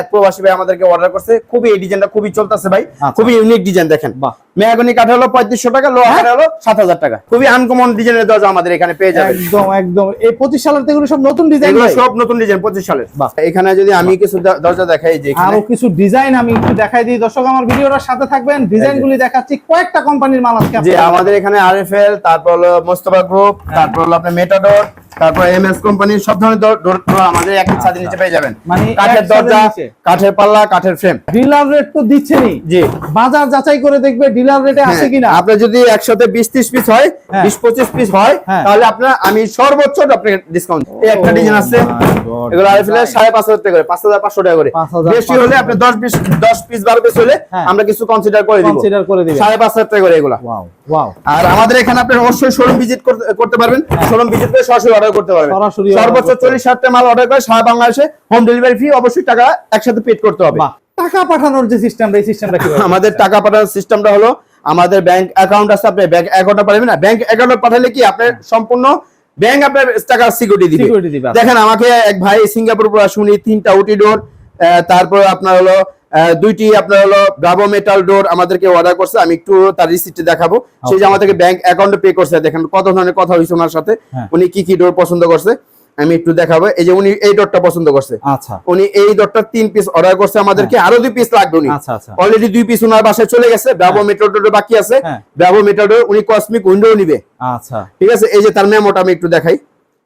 এক প্রবাসী ভাই আমাদেরকে অর্ডার করছে খুবই এই ডিজাইনটা খুবই চলতেছে ভাই আচ্ছা। খুবই ইউনিক ডিজাইন দেখেন বাহ। মেয়াগনি কাঠ হলো পঁয়ত্রিশশো টাকা লোহা কাঠ হলো সাত হাজার টাকা। খুবই আনকমন ডিজাইনের দরজা আমাদের এখানে পেয়ে যাবেন। একদম একদম। এই পঁচিশ সালের এগুলো সব নতুন ডিজাইন সব নতুন ডিজাইন পঁচিশ সালের। এখানে যদি আমি কিছু দরজা দেখাই যে আরও কিছু ডিজাইন আমি একটু দেখাই দিই। দর্শক আমার ভিডিওটার সাথে থাকবেন। ডিজাইন গুলি দেখাচ্ছি। কয়েকটা কোম্পানির মাল আজকে যে আমাদের এখানে আরএফএল তারপর হলো মোস্তফা গ্রুপ তারপর হলো আপনার মেটাডোর তারপর এমএস কোম্পানি সব ধরনের আমাদের একই ছাদের নিচে পেয়ে যাবেন। মানে কাঠের দরজা। কাঠের পাল্লা কাঠের ফ্রেম ডিলার রেট তো দিচ্ছেনই। জি। বাজার যাচাই করে দেখবে ডিলার রেটে আছে হ্যাঁ, কিনা? আপনার যদি একসাথে বিশ ত্রিশ পিস হয় হ্যাঁ। বিশ পঁচিশ পিস হয় হ্যাঁ। তাহলে আপনার আমি সর্বোচ্চ আপনাকে ডিসকাউন্ট এই একটা ডিজাইন আছে। এগুলো। সাড়ে পাঁচ হাজার টাকা করে পাঁচ হাজার পাঁচশো টাকা করে। বেশি হলে আপনি দশ বিশ দশ পিস বারো পিস হলে। আমরা কিছু কনসিডার করে দিব। কনসিডার করে দিবেন। সাড়ে পাঁচ হাজার টাকা করে এগুলা। ওয়াও ওয়াও আর আমাদের এখানে আপনি অবশ্যই শোরুম ভিজিট করতে পারবেন। শোরুম ভিজিট করে সরাসরি অর্ডার করতে পারবেন। সর্বোচ্চ চল্লিশ হাজার মাল অর্ডার করে সারা বাংলাদেশে হোম ডেলিভারি ফি অবশ্যই টাকা একসাথে পেড করতে হবে। টাকা পাঠানোর যে সিস্টেমটা এই সিস্টেমটা কি আমাদের টাকা পাঠানোর সিস্টেমটা হলো আমাদের ব্যাংক অ্যাকাউন্ট আছে আপনি ব্যাংক অ্যাকাউন্টে পাঠাবেন না। ব্যাংক অ্যাকাউন্টে পাঠালে কি আপনার সম্পূর্ণ ব্যাংক আপনার টাকা সিকিউরিটি দিবে। আচ্ছা। দেখেন আমাকে এক ভাই সিঙ্গাপুর উনি তিনটা উটি ডোর তারপর আপনার হলো দুইটি আপনার হলো ব্রাভো মেটাল ডোর আমাদেরকে অর্ডার করছে। আমি একটু তার রিসিপ্ট দেখাবো। সেই যে আমাদেরকে ব্যাংক অ্যাকাউন্টে পে করছে দেখেন কত ধরনের কথা হয়েছে ওনার সাথে। হ্যাঁ। উনি কি কি ডোর পছন্দ করছে। আমি একটু দেখাবো। এই যে উনি এই ডোরটা পছন্দ করছে। আচ্ছা। উনি এই ডটটা তিন পিস অর্ডার করছে আমাদেরকে। আরও দুই পিস লাগবে উনি। আচ্ছা আচ্ছা। অলরেডি দুই পিস ওনার বাসায় চলে গেছে। ব্রাভো মেট্রো ডোর বাকি আছে। হ্যাঁ। ব্রাভো মেট্রো উনি কসমিক উইন্ডো নিবে। আচ্ছা। ঠিক আছে? এই যে তার মেমোটা আমি একটু দেখাই।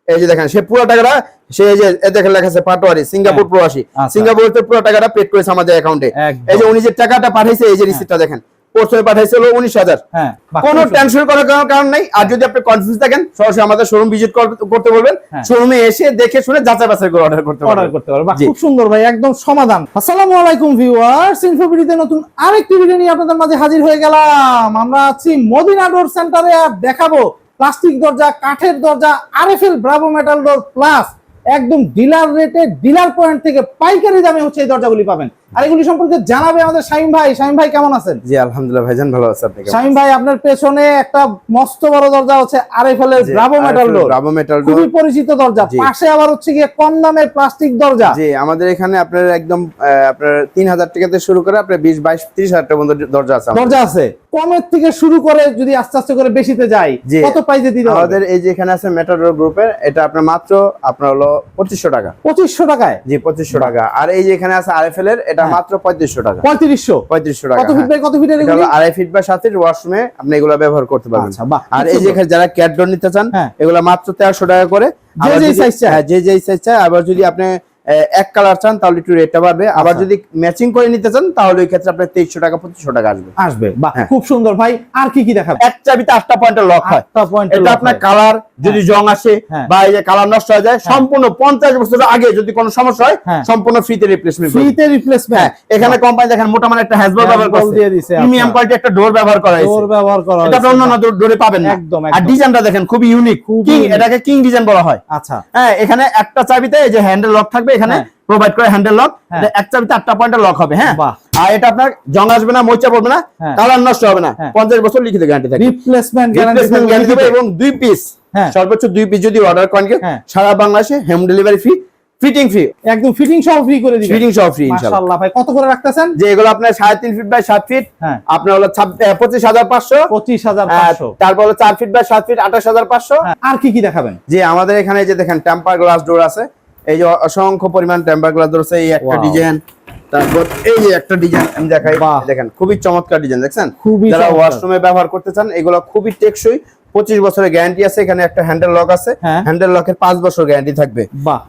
এই যে দেখেন সে পুরো টাকাটা সে এই যে দেখেন লেখা আছে পাটোয়ারি সিঙ্গাপুর হ্যাঁ। প্রবাসী। আচ্ছা। সিঙ্গাপুর পুরো টাকাটা পেড করেছে আমাদের অ্যাকাউন্টে এই যে উনি যে টাকাটা পাঠাইছে এই যে রিসিপ্টটা দেখেন। প্রথমে পাঠাইছে উনিশ হাজার। হ্যাঁ কোনো টেনশন করার কারণ নাই। আর যদি আপনি কনফিউজ থাকেন সরাসরি আমাদের শোরুম ভিজিট করতে বলবেন। হ্যাঁ। শোরুমে এসে দেখে শুনে যাচাই বাছাই করে অর্ডার করতে অর্ডার করতে পারবে খুব সুন্দর ভাই একদম সমাধান। আসসালামু আলাইকুম ভিউয়ার্স ইনফোভিডিতে নতুন আরেকটি ভিডিও নিয়ে আপনাদের মাঝে হাজির হয়ে গেলাম। আমরা আছি মদিনা ডোর সেন্টারে আর দেখাবো প্লাস্টিক দরজা কাঠের দরজা RFL bravo metal door plus একদম ডিলার রেটে ডিলার পয়েন্ট থেকে পাইকারি দামে হচ্ছে এই দরজাগুলি পাবেন। আর এগুলি সম্পর্কে জানাবে আমাদের শাহিম ভাই। শাহিম ভাই কেমন আছেন? জি আলহামদুলিল্লাহ ভাইজান ভালো আছে আপনি শাহিম ভাই আপনার পেছনে একটা মস্ত বড় দরজা হচ্ছে আরএফএল এর bravo metal door bravo metal door খুবই পরিচিত দরজা। পাশে আবার হচ্ছে গিয়ে কম প্লাস্টিক দরজা। জি আমাদের এখানে আপনার একদম আপনার তিন হাজার টাকা থেকে শুরু করে আপনার বিশ বাইশ ত্রিশ হাজার টাকা পর্যন্ত দরজা আছে দরজা আছে। কমের থেকে শুরু করে যদি আস্তে আস্তে করে বেশিতে যাই। কত প্রাইসে দিতে আমাদের এই যে এখানে আছে মেটাডোর গ্রুপের এটা আপনার মাত্র আপনার হলো পঁচিশশো টাকা। পঁচিশশো টাকায়? জি পঁচিশশো টাকা। আর এই যে এখানে আছে আরএফএল এর এটা হ্যাঁ। মাত্র পঁয়ত্রিশশো টাকা পঁয়ত্রিশশো পঁয়ত্রিশশো কত ফিট হ্যাঁ। বাই কত ফিটের এটা আড়াই ফিট বা সাত ফিট ওয়াশরুমে আপনি এগুলো ব্যবহার করতে পারবেন আচ্ছা, আর এই যে যারা ক্যাট ডোর নিতে চান হ্যাঁ। এগুলো মাত্র তেরোশো টাকা করে যে আবার সাইজ চায়। হ্যাঁ, যে যে সাইজ চায় আবার যদি আপনি এক কালার চান তাহলে একটু রেটটা বাড়বে। আবার আচ্ছা। যদি ম্যাচিং করে নিতে চান তাহলে ওই ক্ষেত্রে আপনার তেইশশো টাকা পঁচিশশো টাকা আসবে। আসবে। হ্যাঁ। খুব সুন্দর ভাই। আর কি কি দেখাবে এক চাবিতে আটটা পয়েন্টের লক হয়। এটা আপনার কালার যদি জং আসে হ্যাঁ। বা এই যে কালার নষ্ট হয়ে যায় সম্পূর্ণ পঞ্চাশ বছর আগে যদি কোনো সমস্যা হয় হ্যাঁ। সম্পূর্ণ ফ্রিতে রিপ্লেসমেন্ট ফ্রিতে হ্যাঁ রিপ্লেসমেন্ট এখানে কোম্পানি দেখেন মোটা মানে একটা হ্যাজবল ব্যবহার করছে। দিয়ে দিছে, প্রিমিয়াম। কোয়ালিটি একটা ডোর ব্যবহার করা হয়েছে। ডোর ব্যবহার করা এটা আপনি হয়েছে। ডোরে পাবেন না। একদম, আর। ডিজাইনটা দেখেন খুবই ইউনিক কিং এটাকে কিং ডিজাইন বলা হয়। আচ্ছা। হ্যাঁ এখানে একটা চাবিতে এই যে হ্যান্ডেল লক থাকবে এখানে হ্যাঁ। প্রোভাইড করে হ্যান্ডেল লক হ্যাঁ। এক চাবিতে আটটা পয়েন্টের লক হবে হ্যাঁ? আর এটা আপনার জং আসবে না মোচা পড়বে না হ্যাঁ। কালার নষ্ট হবে না। হ্যাঁ। পঞ্চাশ বছর লিখিত গ্যারান্টি থাকবে। রিপ্লেসমেন্ট রিপ্লেসমেন্ট গ্যারান্টি দেবে এবং দুই পিস হ্যাঁ। সর্বোচ্চ দুই পিস যদি অর্ডার করেন হ্যাঁ। সারা বাংলাদেশে home delivery free fitting free একদম ফিটিং সহ ফ্রি করে দিবেন। ফিটিং সহ ফ্রি ইনশাআল্লাহ। ভাই কত করে রাখতেছেন? যে এগুলো আপনার সাড়ে তিন ফিট বাই সাত ফিট হ্যাঁ। আপনার হলো ছাব- আহ, পঁচিশ হাজার পাঁচশো। পঁচিশ হাজার আহ, পাঁচশো। তারপর হলো চার ফিট বাই সাত ফিট আঠাশ হাজার পাঁচশো। হ্যাঁ, আর কি কি দেখাবেন? যে আমাদের এখানে যে দেখেন টেম্পার গ্লাস ডোর আছে এই যে অসংখ্য পরিমাণ টেম্পার গ্লাস ডোর আছে এই একটা ডিজাইন তারপর এই যে একটা ডিজাইন আমি দেখাই। দেখেন খুবই চমৎকার ডিজাইন দেখছেন? যারা ওয়াশরুমে ব্যবহার করতে চান এগুলো খুবই টেকসই পঁচিশ বছরের গ্যারান্টি আছে এখানে একটা হ্যান্ডেল লক আছে। হ্যাঁ। হ্যান্ডেল লকের পাঁচ বছর গ্যারান্টি থাকবে।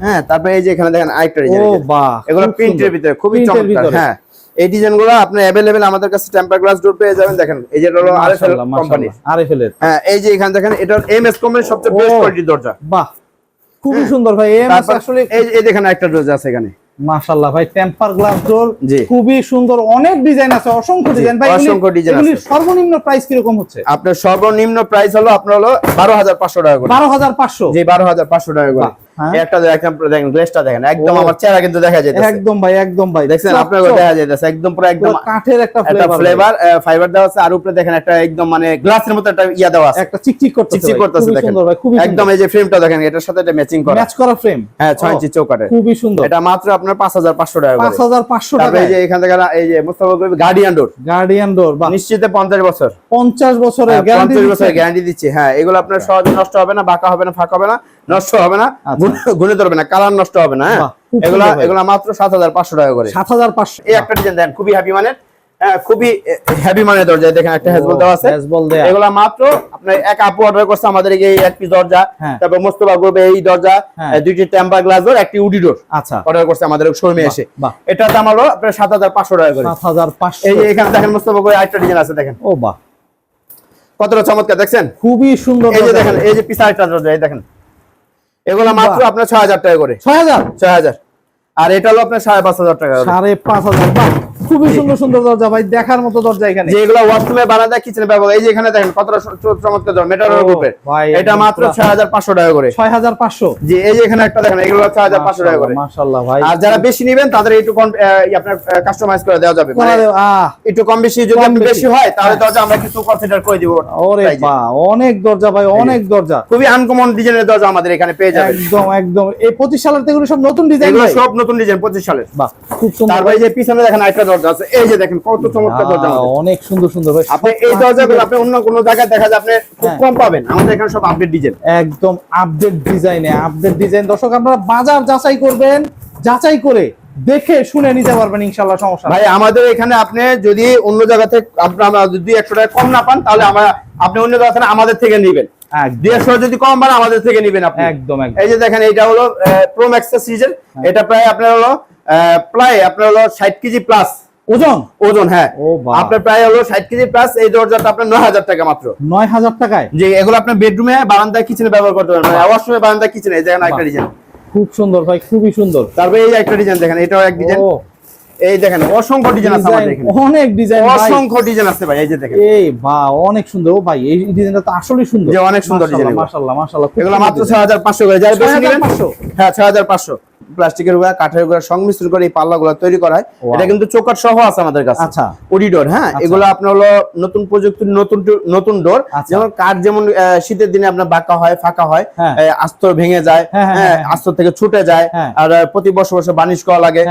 হ্যাঁ তারপরে এই যে এখানে দেখেন আরেকটা ডিজাইন বাহ এগুলো প্রিন্টের ভিতরে খুবই চমৎকার হ্যাঁ। এই ডিজাইনগুলো আপনার অ্যাভেলেবেল আমাদের কাছে টেম্পার গ্লাস ডোর পেয়ে যাবেন দেখেন এই যে হলো আরএফএল কোম্পানি আরএফএল এর হ্যাঁ এই যে এখানে দেখেন এটা এমএস কোম্পানির সবচেয়ে। বেস্ট কোয়ালিটির দরজা। বাহ। খুবই সুন্দর ভাই এই দেখেন একটা ডোজ আছে এখানে মাশাআল্লাহ ভাই টেম্পার গ্লাস ডোর জি। খুবই সুন্দর অনেক ডিজাইন আছে অসংখ্য ডিজাইন ভাই অসংখ্য ডিজাইন আছে। সর্বনিম্ন প্রাইস কি রকম হচ্ছে আপনার সর্বনিম্ন প্রাইস হলো আপনার হলো বারো হাজার পাঁচশো টাকা করে বারো হাজার পাঁচশো জি বারো হাজার পাঁচশো টাকা করে। হ্যাঁ। একটা দেখেন দেখেন গ্লেসটা দেখেন একদম আমার চেহারা কিন্তু দেখা যাইতেছে। একদম ভাই একদম ভাই। দেখছেন চক আপনার চক। দেখা যাইতেছে একদম পুরো একদম কাঠের একটা একটা ফ্লেভার ফ্লেভার ফাইবার দেওয়া আছে আর উপরে দেখেন একটা একদম মানে গ্লাসের মতো একটা ইয়া দেওয়া আছে। একটা চিকচিক করতেছে চিকচিক করতেছে দেখেন। সুন্দর ভাই খুবই একদম এই যে ফ্রেমটা দেখেন এটার সাথে এটা ম্যাচিং করা। ম্যাচ করা ফ্রেম হ্যাঁ 6 ইঞ্চি চৌকাটে খুবই সুন্দর। এটা মাত্র আপনার 5500 টাকা পাঁচ করে হাজার পাঁচশো তারপরে টাকা এই যে এখান থেকে এই যে Mustafa Kabir guardian door guardian door বা নিশ্চিত 50 বছর। পঞ্চাশ বছরের গ্যারান্টি পঞ্চাশ বছরের গ্যারান্টি দিচ্ছি। হ্যাঁ এগুলো আপনার সহজে নষ্ট হবে না বাঁকা হবে না ফাঁকা হবে না। নষ্ট হবে না আচ্ছা। গুণে ধরবে না কালার নষ্ট হবে না হ্যাঁ? এগুলা এগুলা মাত্র সাত হাজার পাঁচশো টাকা করে। সাত হাজার পাঁচশো। এই একটা ডিজাইন দেন খুবই হ্যাপি মানের হ্যাঁ, খুবই হ্যাপি মানের দরজা দেখেন একটা হেজবল দেওয়া আছে। এগুলা মাত্র আপনার এক আপু অর্ডার করছে আমাদের এই এক পিস দরজা হ্যাঁ। তারপর মোস্তফা গ্রুপে এই দরজা হ্যাঁ। দুইটি টেম্পার গ্লাস ডোর একটি উডি ডোর আচ্ছা। অর্ডার করছে আমাদের শোরুমে এসে। দাম হলো আপনার টাকা করে। এই এখানে দেখেন মোস্তফা গ্রুপে আরেকটা ডিজাইন আছে দেখেন। ও বাহ। কতটা চমৎকার দেখছেন? খুবই সুন্দর এই যে দেখেন এই যে পিছা একটা দরজা এই দেখেন। এগুলো মাত্র আপনার ছয় হাজার টাকা করে। ছয় হাজার? ছয় হাজার। আর এটা হলো আপনার সাড়ে পাঁচ হাজার টাকা করে। সাড়ে পাঁচ হাজার খুবই সুন্দর সুন্দর দরজা ভাই দেখার মতো দরজা এখানে। যে এগুলো ওয়াশরুমে বারান্দা কিচেনে ব্যবহার এই যে এখানে দেখেন কতটা চমৎকার দর মেটার ও, গ্রুপের ভাই, এটা মাত্র পুরা- ছয় হাজার পাঁচশো টাকা করে। ছয় হাজার পাঁচশো। যে এই যে এখানে একটা দেখেন এগুলো ছয় হাজার পাঁচশো টাকা করে। মাশাল্লাহ ভাই। আর যারা বেশি নেবেন তাদের একটু কম- আপনার কাস্টমাইজ করে দেওয়া যাবে। মানে একটু কম বেশি যদি আপনি বেশি। হয় তাহলে। দরজা আমরা কিছু কনসিডার করে দিব। ওরে প্রাইজে। বা অনেক দরজা ভাই অনেক দরজা। খুবই আনকমন ডিজাইনের দরজা আমাদের এখানে পেয়ে যাবেন। একদম একদম। এই পঁচিশ সালের তো এগুলো সব নতুন ডিজাইন সব নতুন ডিজাইন পঁচিশ সালের। বাহ খুব সুন্দর। তারপরে এই যে পিছনে দেখেন একটা দরজা আছে। এই যে দেখেন কত চমৎকার দরজা অনেক সুন্দর সুন্দর ভাই। আপনি এই দরজাগুলো আপনি অন্য কোনো জায়গায় দেখা যায় আপনি খুব হ্যাঁ। কম পাবেন। আমাদের এখানে সব আপডেট ডিজাইন একদম আপডেট ডিজাইনে আপডেট ডিজাইন দর্শক আপনারা বাজার যাচাই করবেন যাচাই করে দেখে শুনে নিতে পারবেন ইনশাল্লাহ সমস্যা ভাই আমাদের এখানে আপনি যদি অন্য জায়গা থেকে আপনার যদি একশো টাকা কম না পান তাহলে আমরা আপনি অন্য জায়গা থেকে আমাদের থেকে নেবেন। দেড়শো যদি কম পান আমাদের থেকে নেবেন আপনি। একদম এই যে দেখেন এটা হলো প্রো ম্যাক্স সিরিজের এটা প্রায় আপনার হলো আহ, প্রায় আপনার হলো ষাট কেজি প্লাস ওজন? ওজন হ্যাঁ। আপনার প্রায় হলো ষাট কেজি প্লাস এই দরজাটা আপনার নয় হাজার টাকা মাত্র। নয় হাজার টাকায়? যে এগুলো আপনার বেডরুমে বারান্দায় কিচেনে ব্যবহার করতে পারবেন। মানে ওয়াশরুমে বারান্দায় কিচেনে এই দেখেন একটা ডিজাইন খুব সুন্দর ভাই খুবই সুন্দর। তারপরে এই একটা ডিজাইন দেখেন এটাও এক ডিজাইন এই দেখেন অসংখ্য ডিজাইন আছে আমাদের এখানে। অনেক ডিজাইন অসংখ্য ডিজাইন আছে ভাই এই যে দেখেন। এই বা অনেক সুন্দর। ও ভাই এই ডিজাইনটা তো আসলেই সুন্দর। যে অনেক সুন্দর ডিজাইন। মাশাআল্লাহ মাশাআল্লাহ এগুলো মাত্র ডিজাইন। ছয় হাজার পাঁচশো করে। যারা বেশি নেবেন 6500 হ্যাঁ ছয় হাজার পাঁচশো। প্লাস্টিকেরগুলা কাঠেরগুলা সংমিশ্রণ করে এই পাল্লা গুলা তৈরি করা হয় এটা কিন্তু চৌকাট সহ আছে আমাদের কাছে আচ্ছা। ওডিডোর হ্যাঁ আচ্ছা। এগুলো আপনার হলো নতুন প্রযুক্তির নতুন নতুন ডোর আচ্ছা। যেমন কাঠ যেমন শীতের দিনে আপনার বাঁকা হয় ফাঁকা হয় হ্যাঁ। আস্তর ভেঙে যায় হ্যাঁ, হ্যাঁ, হ্যাঁ। আস্তর থেকে ছুটে যায়। আর প্রতি বছর বছর বানিশ করা লাগে।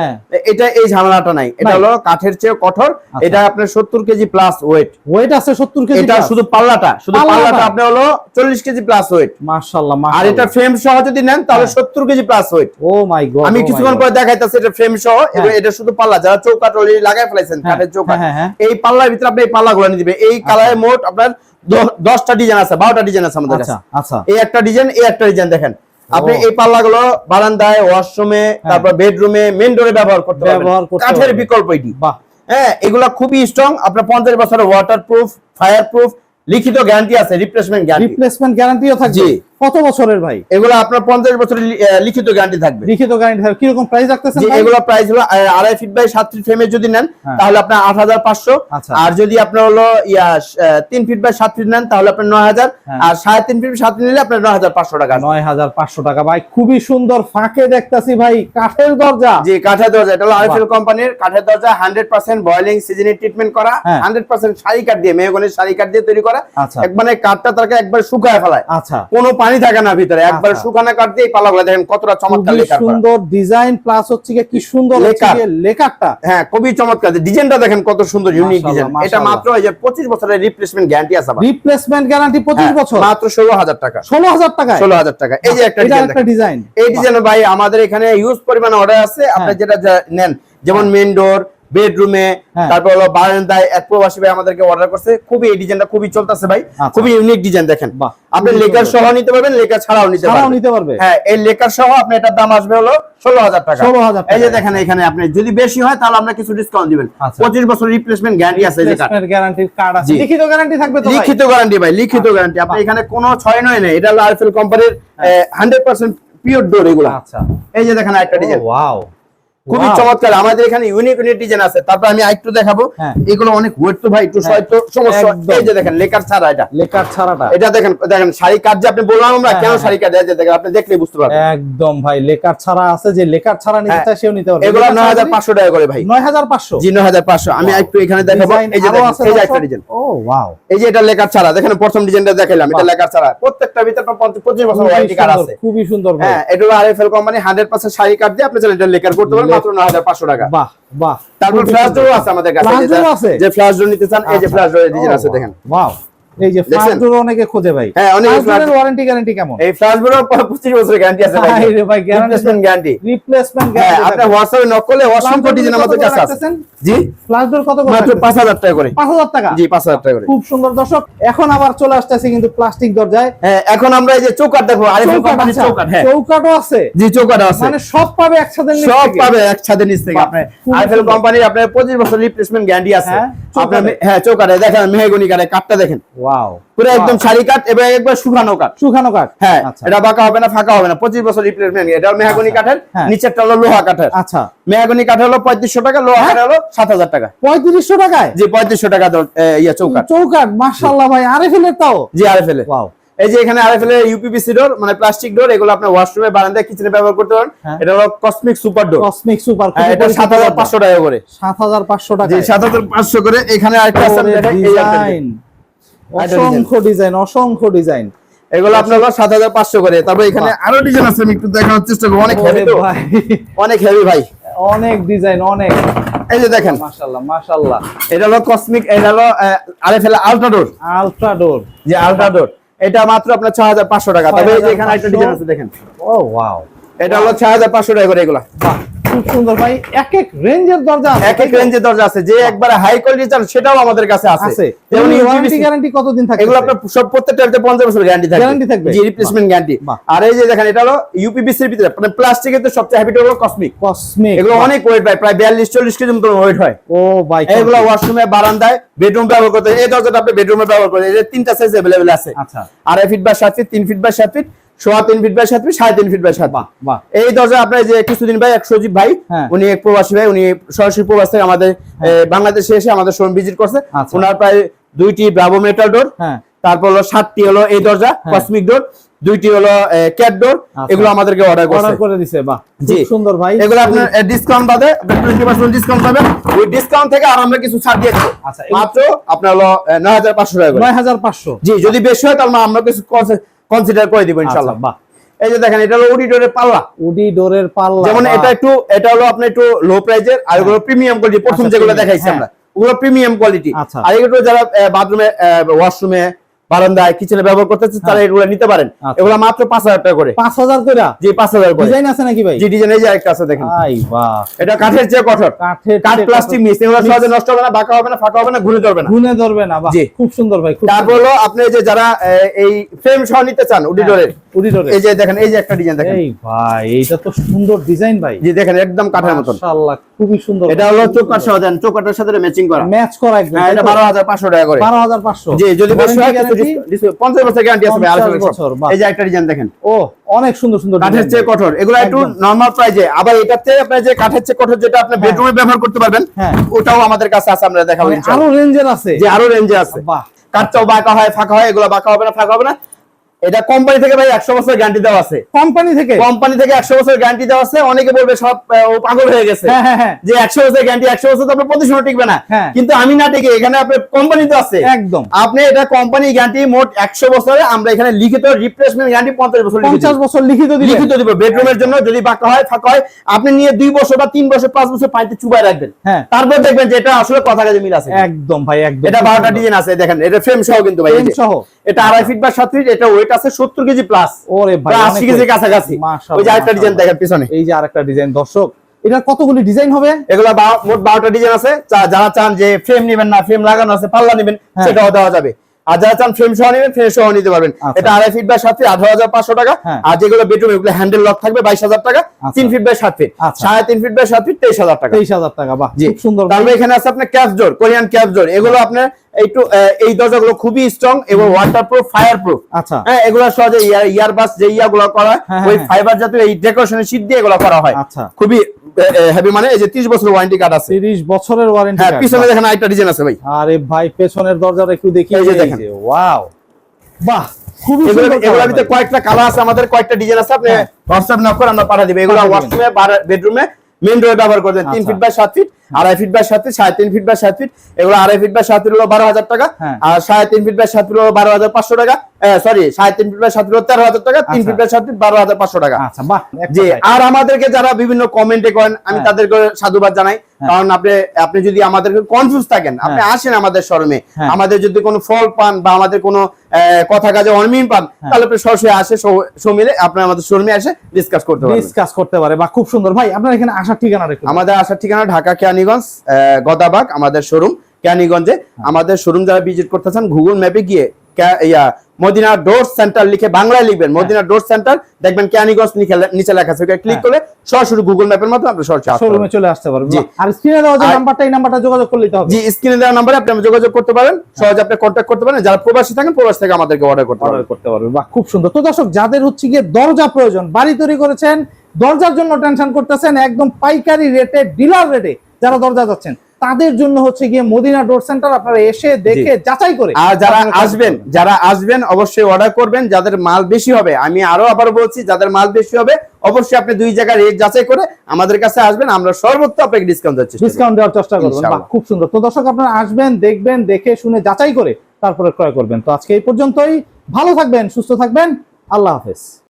এটা এই ঝামেলাটা নাই এটা হলো কাঠের চেয়ে কঠোর আচ্ছা। এটা আপনার সত্তর কেজি প্লাস ওয়েট ওয়েট আছে 70 কেজি এটা শুধু পাল্লাটা শুধু পাল্লাটা। আপনার হলো চল্লিশ কেজি প্লাস ওয়েট মাশাআল্লাহ আর এটা ফ্রেম সহ যদি নেন তাহলে সত্তর KG plus weight oh my god আমি কিছুক্ষণ পরে দেখাইতেছি এটা ফ্রেম সহ এবং এটা শুধু পাল্লা যারা চৌকাট অলরেডি লাগাই ফেলাইছেন হ্যাঁ, কাঠের চৌকাট হ্যাঁ, হ্যাঁ, এই পাল্লার ভিতরে আপনি এই পাল্লাগুলো নিয়ে দিবেন। এই কালারে মোট আপনার দশটা ডিজাইন আছে বারোটা ডিজাইন আছে আমাদের আচ্ছা কাছে। আচ্ছা। এই একটা ডিজাইন এই একটা ডিজাইন দেখেন। আপনি। এই পাল্লাগুলো বারান্দায় ওয়াশরুমে তারপর বেডরুমে মেন ডোরে ব্যবহার করতে পারবেন। ব্যবহার করতে কাঠের বিকল্প এটি। হ্যাঁ এগুলা খুবই স্ট্রং আপনার পঞ্চাশ বছরের ওয়াটার প্রুফ ফায়ার প্রুফ লিখিত গ্যারান্টি আছে রিপ্লেসমেন্ট গ্যারান্টি রিপ্লেসমেন্ট গ্যারান্টিও থাকবে। জি। কত বছরের ভাই? এগুলো আপনার পঞ্চাশ বছরের লিখিত গ্যারান্টি থাকবে। লিখিত গ্যারান্টি থাকবে। কি রকম প্রাইস রাখতেছেন এগুলো প্রাইস হলো আড়াই ফিট বাই সাত ফিট ফ্রেমের যদি নেন হ্যাঁ। তাহলে আপনার আট হাজার পাঁচশো। আচ্ছা। আর যদি আপনার হলো ইয়া তিন ফিট বাই সাত ফিট নেন তাহলে আপনার নয় হাজার। হ্যাঁ। আর সাড়ে তিন ফিট সাত নিলে আপনার নয় হাজার পাঁচশো টাকা। নয় হাজার পাঁচশো টাকা। ভাই খুবই সুন্দর ফাঁকে দেখতাছি ভাই কাঠের দরজা। জি কাঠের দরজা। এটা হলো আরএফএল কোম্পানির কাঠের দরজা hundred percent boiling seasoning treatment করা হ্যাঁ। হান্ড্রেড পার্সেন্ট শাড়ি কাঠ দিয়ে মেহগনির শাড়ি কাঠ দিয়ে তৈরি করা। আচ্ছা। একবারে কাঠটা তাকে একবার শুকায় ফেলায়। আচ্ছা। কোনো পানি থাকে না ভিতরে। একবার আচ্ছা। শুকানো কাঠ দিয়ে এই পালাগুলো দেখেন কতটা চমৎকার লেখা সুন্দর ডিজাইন প্লাস হচ্ছে কি সুন্দর লেখা। লেখাটা হ্যাঁ খুবই চমৎকার। ডিজাইনটা দেখেন কত সুন্দর ইউনিক ডিজাইন এটা মাত্র এই যে পঁচিশ বছরের রিপ্লেসমেন্ট গ্যারান্টি আছে। রিপ্লেসমেন্ট গ্যারান্টি পঁচিশ হ্যাঁ, বছর? মাত্র ষোলো হাজার টাকা। ষোলো হাজার টাকায়? ষোলো হাজার টাকা। এই যে একটা ডিজাইন এই ডিজাইন ভাই আমাদের এখানে ইউজ পরিমাণে অর্ডার আছে। আপনি হ্যাঁ। যেটা নেন যেমন মেন ডোর বেডরুমে হ্যাঁ। তারপর হলো বারান্দায় এক প্রবাসী ভাই আমাদেরকে অর্ডার করছে। খুবই এই ডিজাইনটা খুবই চলতেছে ভাই। আচ্ছা। খুবই ইউনিক ডিজাইন দেখেন। আপনি লেকার সহ নিতে পারবেন লেকার ছাড়াও নিতে পারবেন। নিতে পারবে। হ্যাঁ এই লেকার সহ আপনি এটার দাম আসবে হলো ষোলো হাজার টাকা। 16,000 এই যে দেখেন এখানে আপনি যদি বেশি হয় তাহলে আমরা কিছু ডিসকাউন্ট দিবেন। আচ্ছা। পঁচিশ বছর রিপ্লেসমেন্ট গ্যারান্টি আছে এই যে কার্ড। আছে। লিখিত গ্যারান্টি থাকবে তো ভাই? লিখিত গ্যারান্টি ভাই লিখিত গ্যারান্টি আপনি এখানে কোনো ছয় নয় নেই। এটা হলো আরএফএল কোম্পানির হান্ড্রেড পার্সেন্ট পিওর ডোর এগুলো। আচ্ছা। এই যে দেখেন একটা ডিজাইন ওয়াও খুবই চমৎকার। আমাদের এখানে ইউনিক ইউনিক ডিজাইন আছে। তারপর আমি আরেকটু দেখাবো। হ্যাঁ। এগুলো অনেক ওয়েট তো ভাই একটু হ্যাঁ, হয়তো সমস্যা এই যে দেখেন লেকার ছাড়া এটা। লেকার ছাড়াটা। এটা দেখেন দেখেন শাড়ি কাট যে আপনি বললাম আমরা হ্যাঁ, কেন হ্যাঁ। শাড়ি কাট এই যে দেখেন আপনি দেখলেই বুঝতে পারবেন। একদম ভাই লেকার ছাড়া আছে যে লেকার ছাড়া নিতে হ্যাঁ। চায় সেও নিতে পারবে। এগুলো নয় হাজার পাঁচশো টাকা করে ভাই। নয় হাজার পাঁচশো? জি নয় হাজার পাঁচশো। আমি একটু এখানে দেখাবো। এই যে দেখেন, এই যে একটা ডিজাইন ও ওয়াও এই যে এটা লেকার ছাড়া। দেখেন প্রথম ডিজাইনটা দেখালাম এটা লেকার ছাড়া। প্রত্যেকটা ভিতরে পঁচিশ বছর ওয়ারেন্টি কার্ড আছে। খুবই সুন্দর ভাই। হ্যাঁ এটা আরএফএল কোম্পানি হান্ড্রেড পার্সেন্ট শাড়ি কার্ড দিয়ে আপনি চাইলে এটা লেকার করতে পারেন মাত্র নয় হাজার পাঁচশো টাকা। বাহ বাহ। তারপর ফ্ল্যাশ। ডোর আছে আমাদের কাছে যে- ফ্ল্যাশ ডোর নিতে চান এই যে। ফ্ল্যাশ ডোরের ডিজাইন আছে দেখেন। ওয়াও এই যে ডোর অনেকে খোঁজে ভাই। হ্যাঁ, অনেকে ওয়ারেন্টি গ্যারান্টি কেমন? এই ডোর বছরের গ্যারান্টি আছে ভাই। হাই ভাই রিপ্লেসমেন্ট গ্যারান্টি রিপ্লেসমেন্ট হ্যাঁ গ্যারান্টি আপনি হোয়াটসঅ্যাপে নক করলে অসংখ্য ডিজাইন আমাদের কাছে আছে। জি? ফ্ল্যাশ ডোর কত করে মাত্র রাখতেছেন? পাঁচ হাজার টাকা করে। পাঁচ হাজার টাকা? জি পাঁচ হাজার টাকা করে। খুব সুন্দর। দর্শক এখন আবার চলে আসতেছে কিন্তু প্লাস্টিক দরজায়। হ্যাঁ এখন আমরা এই যে চৌকাট দেখো। চৌকাট হ্যাঁ। আছে? জি চৌকাট আছে। মানে সব পাবে একসাথে নিচ সব। পাবে একসাথে নিচ থেকে আপনার খুব আইফেল কোম্পানির আপনার পঁচিশ বছর রিপ্লেসমেন্ট গ্যারান্টি আছে। হ্যাঁ, হ্যাঁ চৌকাটে দেখেন মেহগনি কাটে কাঠটা দেখেন। ওয়াও। পুরো একদম শাড়ি কাঠ এবার একবার শুকানো কাঠ। শুকানো কাঠ। হ্যাঁ আচ্ছা। এটা বাঁকা হবে না ফাঁকা হবে না। পঁচিশ বছর রিপ্লেসমেন্ট এটা মেহাগনি আচ্ছা, কাঠের হ্যাঁ। নিচেরটা হলো লোহা কাঠের। আচ্ছা। মেহাগনি কাঠ হলো পঁয়ত্রিশশো টাকা লোহা কাঠ হলো সাত হাজার টাকা। পঁয়ত্রিশশো টাকায়? জি পঁয়ত্রিশশো টাকা ইয়া চৌকাঠ। চৌকাঠ মাশাআল্লাহ ভাই আরে ফেলে তাও? জি আরে ফেলে। ওয়াও। এই যে এখানে আরে ফেলে ইউপিপিসি ডোর মানে প্লাস্টিক ডোর এগুলো আপনার ওয়াশরুমে বারান্দায় কিচেনে ব্যবহার করতে পারেন। হ্যাঁ। এটা হলো cosmic super door cosmic super এটা সাত হাজার পাঁচশো টাকা করে। সাত হাজার পাঁচশো টাকা। জি সাত হাজার পাঁচশো করে। এখানে আরেকটা আছে এই ডিজাইন অসংখ্য ডিজাইন অসংখ্য ডিজাইন এগুলো আপনার সাত হাজার পাঁচশো করে। তারপর এখানে আরও ডিজাইন আছে আমি একটু দেখানোর চেষ্টা করব। অনেক হেভি তো। ভাই। অনেক হেভি ভাই। অনেক ডিজাইন অনেক। এই যে দেখেন। মাশাআল্লাহ মাশাআল্লাহ। এটা হলো কসমিক এটা হলো আরে ফেলে আলট্রা ডোর আলট্রা ডোর যে আলট্রা ডোর এটা মাত্র আপনার ছয় হাজার পাঁচশো টাকা। তবে এখানে একটা ডিজাইন আছে দেখেন। ও ওয়াও এটা হলো ছয় হাজার পাঁচশো টাকা করে এগুলা। বাহ। খুব সুন্দর। ভাই এক এক রেঞ্জের দরজা আছে, এক এক রেঞ্জের দরজা আছে। যে একবারে হাই কোয়ালিটি চান সেটাও আমাদের কাছে আছে। আছে। যেমন ওয়ারেন্টি গ্যারান্টি কতদিন থাকে এগুলো আপনার সব প্রত্যেকটাতে পঞ্চাশ বছর গ্যারান্টি থাকবে। Guarantee থাকবে? জি রিপ্লেসমেন্ট গ্যারান্টি আর এই যে দেখেন এটা হলো ইউপিবিসি এর ভিতরে। মানে প্লাস্টিকের তো সবচেয়ে হ্যাপি হলো কসমিক কসমিক এগুলো অনেক ওয়েট ভাই প্রায় বিয়াল্লিশ চল্লিশ কেজি মতো ওয়েট হয়। ও ভাই এগুলো ওয়াশরুমে বারান্দায় বেডরুম ব্যবহার করতে এই দরজাটা আপনি বেডরুমে ব্যবহার করতে এই তিনটা সাইজ অ্যাভেলেবেল আছে। আচ্ছা। আড়াই ফিট বাই সাত ফিট তিন ফিট বাই সাত ফিট সোয়া তিন ফিট বাই সাত ফিট সাড়ে তিন ফিট বাই সাত এই দরজা আপনার যে কিছুদিন ভাই এক সজীব ভাই হ্যাঁ। উনি এক প্রবাসী ভাই উনি সরাসরি প্রবাস থেকে আমাদের বাংলাদেশে এসে আমাদের শোরুম ভিজিট করছে। আচ্ছা। ওনার প্রায় দুইটি ব্রাভো মেটাল ডোর হ্যাঁ। তারপর হলো সাতটি হলো এই দরজা কসমিক ডোর দুইটি হলো ক্যাট ডোর আচ্ছা। এগুলো আমাদেরকে অর্ডার করছে। অর্ডার করে দিছে বাহ জি। সুন্দর ভাই। এগুলো আপনার ডিসকাউন্ট বাদে আপনি টোয়েন্টি পার্সেন্ট ডিসকাউন্ট পাবেন। ওই ডিসকাউন্ট থেকে আর আমরা কিছু ছাড় দিয়ে দেবো। আচ্ছা, মাত্র আপনার হলো নয় হাজার পাঁচশো টাকা করে। নয় হাজার পাঁচশো। জি যদি বেশি হয় তাহলে আমরা কিছু কনসিডার করে দিব ইনশাল্লাহ আচ্ছা, বাহ। এই যে দেখেন এটা হলো অডিটরের পাল্লা। উডি ডোরের পাল্লা যেমন এটা একটু এটা হলো আপনি একটু লো প্রাইজের আর এগুলো প্রিমিয়াম কোয়ালিটি প্রথম আচ্ছা, যেগুলো দেখাইছি হ্যাঁ। আমরা ওগুলো প্রিমিয়াম কোয়ালিটি আচ্ছা। আর এগুলো যারা বাথরুমে ওয়াশরুমে বারান্দায় কিচেনে ব্যবহার করতেছে তারা এগুলো নিতে পারেন। আচ্ছা। এগুলো মাত্র পাঁচ হাজার টাকা করে। পাঁচ হাজার করে জি পাঁচ হাজার করে। ডিজাইন আছে নাকি ভাই? জি ডিজাইন এই যে একটা আছে দেখেন। এটা কাঠের চেয়ে কঠোর। কাঠের কাঠ প্লাস্টিক মিক্স এগুলো সহজে নষ্ট হবে না বাঁকা হবে না ফাঁকা হবে না ঘুরে ধরবে না। গুনে ধরবে না। খুব সুন্দর ভাই খুব তারপর হলো আপনি যে যারা এই ফ্রেম সহ নিতে চান উডিডোরের। উডি এই যে দেখেন এই যে একটা ডিজাইন দেখেন। এই ভাই এইটা তো সুন্দর ডিজাইন ভাই। জি দেখেন একদম কাঠের মতন। মাশাআল্লাহ খুবই সুন্দর এটা হলো সহ দেন সাথে ম্যাচিং করা। ম্যাচ করা একদম। হ্যাঁ, এটা বারো হাজার পাঁচশো টাকা করে। বারো হাজার পাঁচশো। জি যদি বেশি হয় কিছু Guarantee? ডিস- ডিস- পঞ্চাশ বছর গ্যারান্টি আছে ভাই, 50 বছর, এই যে একটা ডিজাইন দেখেন। ও অনেক সুন্দর সুন্দর কাঠের চেয়ে কঠোর। এগুলো একটু। নর্মাল প্রাইজে আবার এটাতে আপনার যে কাঠের চেয়ে কঠোর যেটা আপনি হ্যাঁ। বেডরুমে ব্যবহার করতে পারবেন হ্যাঁ। ওটাও আমাদের কাছে আছে আমরা দেখাবো। আরও রেঞ্জের আছে। যে আরও রেঞ্জে আছে। বাহ। কাঠটাও বাঁকা হয় ফাঁকা হয় এগুলো বাঁকা হবে না ফাঁকা হবে না। এটা কোম্পানি থেকে ভাই একশো বছর গ্যারান্টি দেওয়া আছে। কোম্পানি থেকে? কোম্পানি থেকে একশো বছর গ্যারান্টি দেওয়া আছে। অনেকে বলবে সব পাগল হয়ে গেছে। হ্যাঁ হ্যাঁ হ্যাঁ। যে একশো বছর গ্যারান্টি একশো বছর তো আপনার প্রতি টিকবে না। কিন্তু আমি না টিকে এখানে আপনার কোম্পানি তো আছে। একদম। আপনি এটা কোম্পানি গ্যারান্টি মোট একশো বছরে আমরা এখানে লিখিত রিপ্লেসমেন্ট গ্যারান্টি পঞ্চাশ বছর পঞ্চাশ বছর লিখিত লিখিত দিব। বেডরুমের জন্য যদি বাঁকা হয় ফাঁকা হয় আপনি নিয়ে দুই বছর বা তিন বছর পাঁচ বছর পানিতে চুবাই রাখবেন। হ্যাঁ। তারপর দেখবেন যে এটা আসলে কথা কাজে মিল আছে। একদম ভাই একদম। এটা বারোটা ডিজাইন আছে দেখেন এটা ফ্রেম সহ কিন্তু ভাই। সহ। এটা আড়াই ফিট বা সাত ফিট এটা ওয়েট আছে সত্তর কেজি প্লাস ওরে ভাই আশি কেজি কাছাকাছি। ওই যে আরেকটা ডিজাইন দেখার দেখেন পিছনে। এই যে আরেকটা ডিজাইন দর্শক এটা কতগুলি ডিজাইন হবে? এগুলো মোট বারোটা ডিজাইন আছে। যারা চান যে ফ্রেম নেবেন না ফ্রেম লাগানো আছে পাল্লা নেবেন হ্যাঁ। সেটাও দেওয়া যাবে। আর যারা চান ফ্রেম সহ নেবেন ফ্রেম সহ নিতে পারবেন। এটা আড়াই ফিট বাই সাত ফিট আঠারো হাজার পাঁচশো টাকা হ্যাঁ। আর যেগুলো বেডরুম এগুলো হ্যান্ডেল লক থাকবে বাইশ হাজার টাকা আচ্ছা। তিন ফিট বাই সাত ফিট আচ্ছা। সাড়ে তিন ফিট বাই সাত ফিট তেইশ হাজার টাকা তেইশ হাজার টাকা বাহ জি সুন্দর তারপরে এখানে আছে আপনার ক্যাপ জোর কোরিয়ান ক্যাপ জোর এগুলো আপনার একটু এই দরজাগুলো খুবই স্ট্রং এবং ওয়াটার প্রুফ ফায়ার প্রুফ আচ্ছা হ্যাঁ এগুলো সহজে ইয়ারবাস যে ইয়াগুলো করা হয় হ্যাঁ, ওই হ্যাঁ। ফাইবার জাতীয় এই ডেকোরেশনের শীট দিয়ে এগুলো করা হয় আচ্ছা। খুবই হেভি মানে এই যে 30 বছরের ওয়ারেন্টি কার্ড আছে। তিরিশ বছরের ওয়ারেন্টি হ্যাঁ পিছনে দেখেন আইটা ডিজাইন আছে ভাই। আরে ভাই পেছনের দরজাটা একটু দেখি। এই যে দেখেন। ওয়াও বাহ এগুলোর ভিতরে কয়েকটা কালার আছে আমাদের কয়েকটা ডিজাইন আছে আপনি WhatsApp হোয়াটসঅ্যাপ নক করে আমরা পাঠিয়ে দিবে। এগুলো ওয়াশরুমে বেডরুমে মেইন ডোরে ব্যবহার করবেন তিন আচ্ছা। ফিট বাই 7 ফিট আড়াই ফিট বাই সাত ফিট সাড়ে তিন ফিট বাই সাত ফিট এগুলো আড়াই ফিট বাই সাত ফিট হলো বারো হাজার টাকা হ্যাঁ। আর সাড়ে তিন ফিট বাই সাত ফিট হলো বারো হাজার পাঁচশো টাকা সরি সাড়ে তিন ফিট বাই সাত ফিট হলো তেরো হাজার টাকা তিন আচ্ছা। ফিট বাই সাত ফিট বারো হাজার পাঁচশো টাকা আচ্ছা জি আর আমাদেরকে যারা বিভিন্ন কমেন্টে করেন আমি হ্যাঁ। তাদেরকে সাধুবাদ জানাই কারণ আপনি আপনি যদি আমাদেরকে কনফিউজ থাকেন আপনি আসেন আমাদের শোরুমে হ্যাঁ। আমাদের যদি কোনো ফল পান বা আমাদের কোনো কথা কাজে অনমিন পান হ্যাঁ। তাহলে আপনি সরাসরি আসে সমিলে আপনি আমাদের শোরুমে এসে ডিসকাস করতে পারবেন ডিসকাস করতে পারে বা খুব সুন্দর ভাই আপনার এখানে আসার ঠিকানা রেখে আমাদের আসার ঠিকানা ঢাকা কেয়ানীগঞ্জ আহ, গদাবাগ আমাদের শোরুম কেয়ানীগঞ্জে হ্যাঁ। আমাদের শোরুম যারা ভিজিট করতে চান গুগল ম্যাপে গিয়ে ইয়া মদিনা ডোর সেন্টার লিখে বাংলায় লিখবেন। হ্যাঁ। মদিনা ডোর সেন্টার দেখবেন কেয়ানীগঞ্জ নিচে লেখা আছে। ক্লিক হ্যাঁ। করলে সরাসরি গুগল ম্যাপের মাধ্যমে আপনি সরাসরি শোরুমে চলে আসতে পারবে জি। আর স্ক্রিনে দেওয়া যে নাম্বারটা এই নাম্বারটা যোগাযোগ হবে। জি স্ক্রিনে দেওয়া নাম্বারে আপনি যোগাযোগ করতে পারেন। সহজে আপনি কন্ট্যাক্ট করতে পারেন। যারা প্রবাসী থাকেন প্রবাস থেকে আমাদেরকে অর্ডার করতে অর্ডার করতে পারবে বাহ খুব সুন্দর। তো দর্শক যাদের হচ্ছে গিয়ে দরজা প্রয়োজন বাড়ি তৈরি করেছেন দরজার জন্য টেনশন করতেছেন একদম পাইকারি রেটে ডিলার রেটে যারা দরজা যাচ্ছেন তাদের জন্য হচ্ছে গিয়ে মদিনা ডোর সেন্টার আপনারা এসে দেখে যাচাই করে আর যারা আসবেন যারা আসবেন অবশ্যই অর্ডার করবেন যাদের মাল বেশি হবে। আমি আরও আবার বলছি যাদের মাল বেশি হবে অবশ্যই আপনি দুই জায়গায় রেট যাচাই করে আমাদের কাছে আসবেন আমরা সর্বোচ্চ আপনাকে ডিসকাউন্ট দিচ্ছি ডিসকাউন্ট দেওয়ার চেষ্টা ইনশাআল্লাহ। খুব সুন্দর। তো দর্শক আপনারা আসবেন দেখবেন দেখে শুনে যাচাই করে তারপরে ক্রয় করবেন। তো আজকে এই পর্যন্তই। ভালো থাকবেন সুস্থ থাকবেন। আল্লাহ হাফেজ।